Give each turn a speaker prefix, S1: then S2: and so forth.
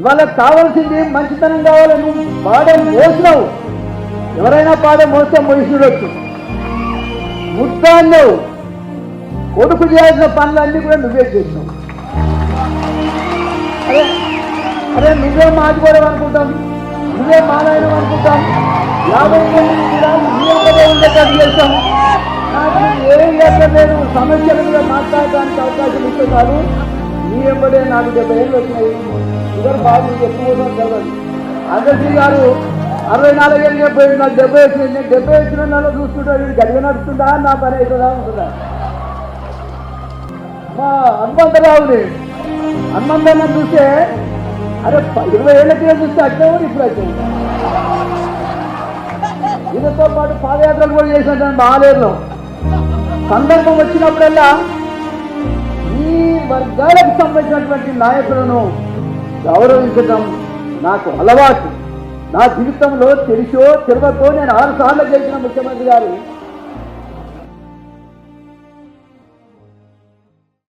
S1: ఇవాళ కావాల్సింది మంచితనం కావాలి. నువ్వు పాడే మోసినావు. ఎవరైనా పాడే మోస్తే మోసిడొచ్చు ముద్దాన్నావు కొడుకు చేయాల్సిన పనులన్నీ కూడా నువ్వే చేసినావు. అరే అరే నువ్వే మాట్లాడడం అనుకుంటాం నువ్వే మాలాయనం అనుకుంటాం యాభై మంది ఉండేటట్టు చేస్తాం నాకు ఏం లేదు సమస్యల మీద మాట్లాడడానికి అవకాశం ఇస్తే కాదు నీ ఎంబడే నాకు డెబ్బై ఏళ్ళు వచ్చినాయి. ఇద్దరు బాబు ఎక్కువ తెలియదు అగర్జీ గారు అరవై నాలుగేళ్ళు డెబ్బై నాకు డెబ్బై వచ్చింది నేను డెబ్బై వచ్చిన నెలలో చూస్తుంటా వీడు గడిగా నడుస్తుందా నా పని అవుతుందా ఉంటుందా మా హనుమంతరావుని హనుమంతరావు చూస్తే అరే ఇరవై ఏళ్ళ కింద చూస్తే అట్టేవాడు ఇప్పుడు అట్టేవాడు దీనితో పాటు పాదయాత్రలు కూడా చేసినట్టు బాగాలేదు సందర్భం వచ్చినప్పుడల్లా వర్గాలకు సంబంధించినటువంటి నాయకులను గౌరవించడం నాకు అలవాటు. నా జీవితంలో తెలిసో తెలియకో నేను ఆరు సార్లు గెలిచిన ముఖ్యమంత్రి గారు